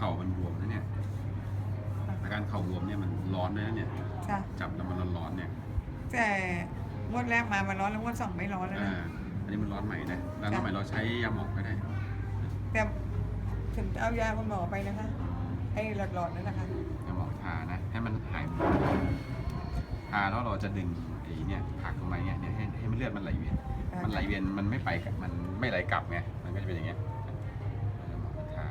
ข่ามันบวมนะเนี่ยอาการเข่าบวมเนี่ยมันร้อนด้วยนะเนี่ย จ้ะจับแล้วมันร้อนๆเนี่ยแต่งวดแรกมามันร้อนแล้วงวดสองไม่ร้อนแล้วอ่านะ อันนี้มันร้อนใหม่นะแล้วจ้ะ ทำไมเราใช้ยาหมองก็ได้แต่ถึงจะเอายาคุณหมอไปนะคะไอ้หลอดๆนั่นนะคะ ยาหมองทานะ ให้มันหายบวมทาแล้วเราจะดึงไอ้เนี่ยผักลงมาเนี่ยเนี่ยให้ให้มันเลือดมันไหลเวียน มันไหลเวียนมันไม่ไปกับมันไม่ไหลกลับไง มันก็จะเป็นอย่างเงี้ยยาหมองทา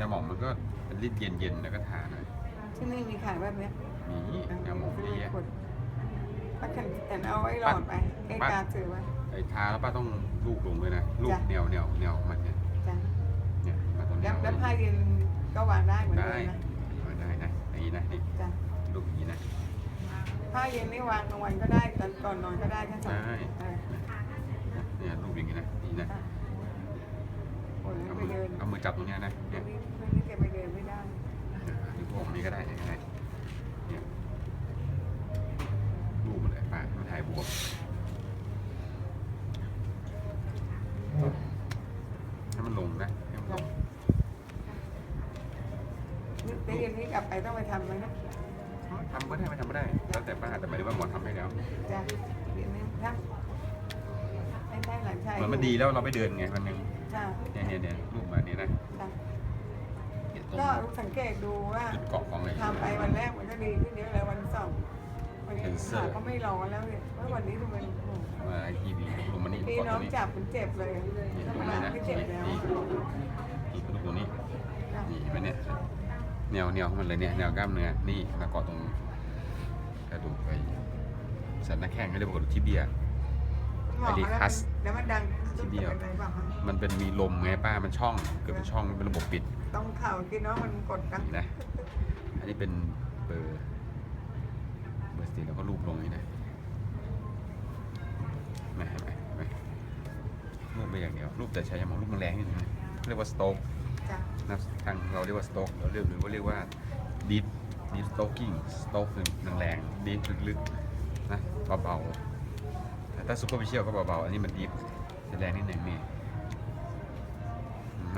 ยาหมองมันก็เป็นฤทธิ์เย็นๆแล้วก็ทาหน่อยที่นี่มีขายแบบเนี้ยมียาหมองเยอะแยะ ป้าแข่นเอาไอ้หลอดไปไอ้ป้าตาซื้อไว้ ไอ้ทาแล้วป้าต้องลูกลงด้วยนะลูกจ้ะแนวแนวแนวมันเนี่ยจ้ะเนี่ยมาตรงแนแล้ววแล้วผ้าเย็นก็วางได้เหมือนได้เดิมนะเอาได้นะอย่างนี้นะนี่จ้ะลูกอย่างนี้นะ ผ้าเย็นนี่วางกลางวันก็ได้ตอนก่อนนอนก็ได้แค่สองได้ เออเนี่ยลูกอย่างนี้นะนี่นะ จ้ะ โอ้ยเอาไปมือเดินเอามือจับตรงเนี้ยนะวัเนี่ยนนี้วันนี้แกไปเดินไม่ได้หรือพวกนี้ก็ได้ง่ายๆเนี่ยลูกมันเลยป้ามันหายบวมให้มันลงนะให้มันลงนี่เดี๋ยวเย็นนี้กลับไปต้องไปทำไหมนะทำก็ได้ไม่ทำก็ได้แล้วแต่ป้าแต่หมายถึงว่าหมอทำให้แล้วจ้ะเย็นนี้ทำให้ได้หลานชายเหมือนมันดีแล้วเราไปเดินไงวันหนึง จ้ะเนี่ยเนี่ยเนี่ยลูกมาเนี่ยนะจ้ะเนี่ยตรงก็สังเกตดูว่าจุดเกาะของอะไร ทำไปวันแรกมันก็ดีขึ้นเยอะเลยวันสองวันนี้ Cancer ขาก็ไม่ร้อนแล้วเนี่ยเพราะวันนี้ทำไมโอ้โหมาไอ้ทีวีลงมานี่พี่เกาะน้ตอรงงนี้ จับมันเจ็บเลยนี่ธรตรรมงดานี้นะไม่เจ็บแล้วนี่นี่ลูกตรงนี้จ้ะนี่เห็นไหมเนี่ยแนวแนวของมันเลยเนี่ยแนวกล้ามเนื้อ นี่มาเกาะตรงกระดูกไอ้สันหน้าแข้งเขาเรียกว่ากระดูกทิเบียหมอ ไอริคัสแล้วมันดังทีเดียวจะเป็นอะไรบ้างคะมันเป็นมีลมไงป้ามันช่องเกิดเป็นช่องมันเป็นระบบปิด ต้องเข่ากินเนาะมันกดดังนี่นะ อันนี้เป็นเบอร์เบอร์สตีแล้วก็รูปลงนี่นะไม่เห็นไหมเห็นไหมรูปไปอย่างเดียวรูปแต่ใช้ยาหมองรูปมันแรงนิดนึงนะเรียกว่าสโต๊กจ้ะนะทางเราเรียกว่าสโต๊กเราเรียกหรือว่าเรียกว่าดีฟดีฟสโต๊กิ้งสโต๊กคือแรงๆดีฟลึกๆนะเบาๆ แต่ถ้าซุปเปอร์ฟิเชียลก็เบาๆ อันนี้มันดีฟจะแรงนิดหนึ่งนี่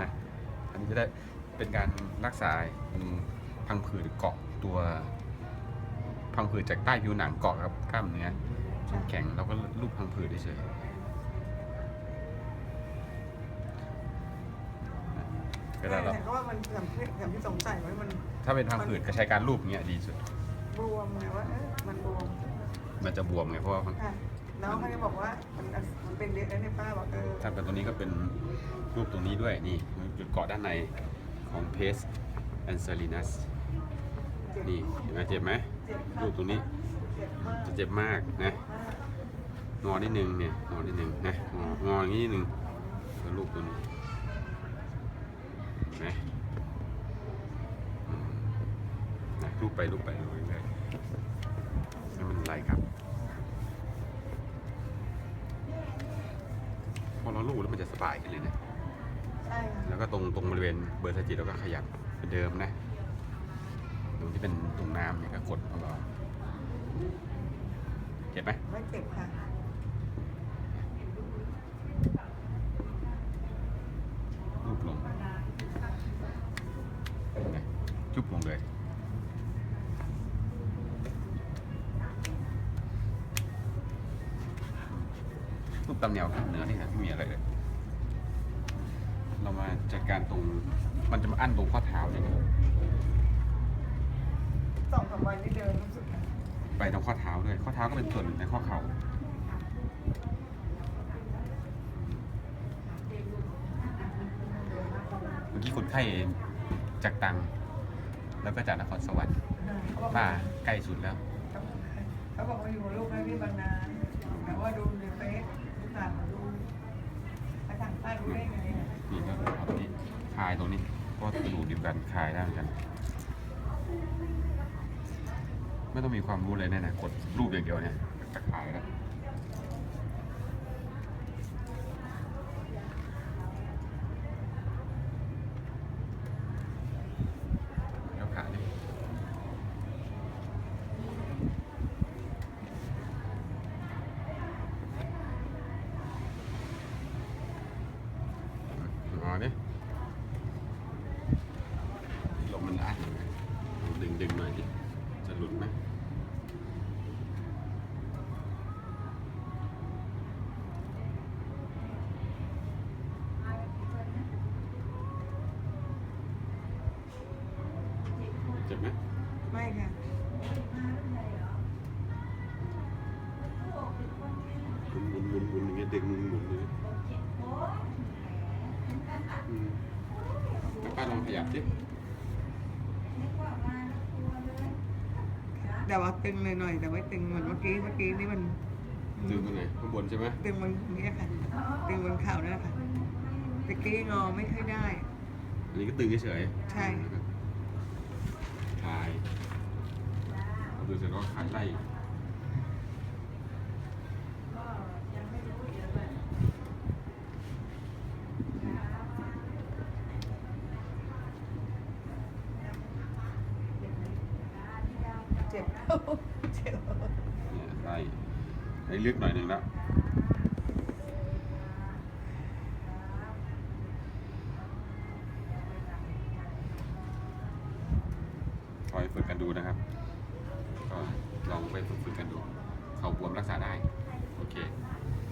นะอันนี้จะได้เป็นการรักษาอืมพังผืดเกาะตัวพังผืดจากใต้ผิวหนังเกาะกับกล้ามเนื้อจนแข็งเราก็ลูบพังผืดเฉยๆเวลาเราแต่ก็ว่ามันสำคัญสำที่สงสัยไว้มัน ถ้าเป็นพังผืดก็ใช้การลูบอย่างเงี้ยดีสุด บวมไงว่าเอ๊ะมันบวม มันจะบวมไงเพราะว่ามันค่ะ แล้วเขาจะบอกว่ามันมันเป็นเด็กแล้วเนี่ยป้าบอกเออถ้าเป็นตัวนี้ก็เป็นรูปตรงนี้ด้วยนี่จุดเกาะด้านในของเพสแอนเซลินัสเจ็บนี่เห็นไหมเจ็บไหมเจ็บรูปตรงนี้เจ็บมากจะเจ็บมากนะมากงอนิดนึงเนี่ยงอนิดนึงนะงองออย่างนี้นิดนึงแล้วรูปตัวนี้เห็นไหมอืมนะรูปไปรูปไปรูปไปเรื่อยๆให้มันไหลครับ เราลูบแล้วมันจะสบายขึ้นเลยนะใช่ค่ะแล้วก็ตรงตรงบริเวณเบอร์สจิตเราก็ขยับเป็นเดิมนะตรงที่เป็นตรงน้ำเนี่ยก็กดของเราเจ็บไหม ไม่เจ็บค่ะ รูปตามแนวเนื้อนี่นะไม่มีอะไรเลย เรามาจัดการตรง มันจะมาอั้นตรงข้อเท้าเนี่ยสองสามวันนี้เดินรู้สึกไปตรงข้อเท้าด้วย ข้อเท้าก็เป็นส่วนหนึ่งในข้อเข่า เมื่อกี้คนไข้จากตรัง แล้วก็จากนครสวรรค์เขาบอกป้าใกล้สุดแล้ว เขาบอกว่าอยู่กับลูกได้ที่บางนาแต่ว่าดูในเฟซผ่านมาดูอาจารย์ป้าดูได้ไงอะ นี่ก็เอาตรงนี้คลายตรงนี้กระดูกเดียวกันคลายได้เหมือนกัน ไม่ต้องมีความรู้เลยแน่นะกดรูปอย่างเดียวเนี่ยจะคายแล้วขาดิงอดิ จ็บไหมไม่ค่ะหมุนหมุนหมุนหมุนอย่างเงี้ยเด็กหมุนหมุนเลยอืมแล้วป้าลองขยับดิแต่ว่าตึงหน่อยๆแต่ไม่ตึงเหมือนเมื่อกี้เมื่อกี้นี่มันตึงตรงไหนข้างบนใช่ไหมตึงบนนี้ค่ะตึงบนเข่านั่นแหละค่ะตะกี้งอไม่ค่อยได้ อันนี้ก็ตึงเฉยๆใช่ค ลายเอาดูเสร็จแล้วก็คลายไล่อีกเจ็บเจ็บ เนี่ยไล่ไล่ลึกหน่อยหนึ่งแล้ว ไปฝึกกันดูนะครับ ก็ลองไปฝึกฝึกันดู เขาบวมรักษาได้ โอเค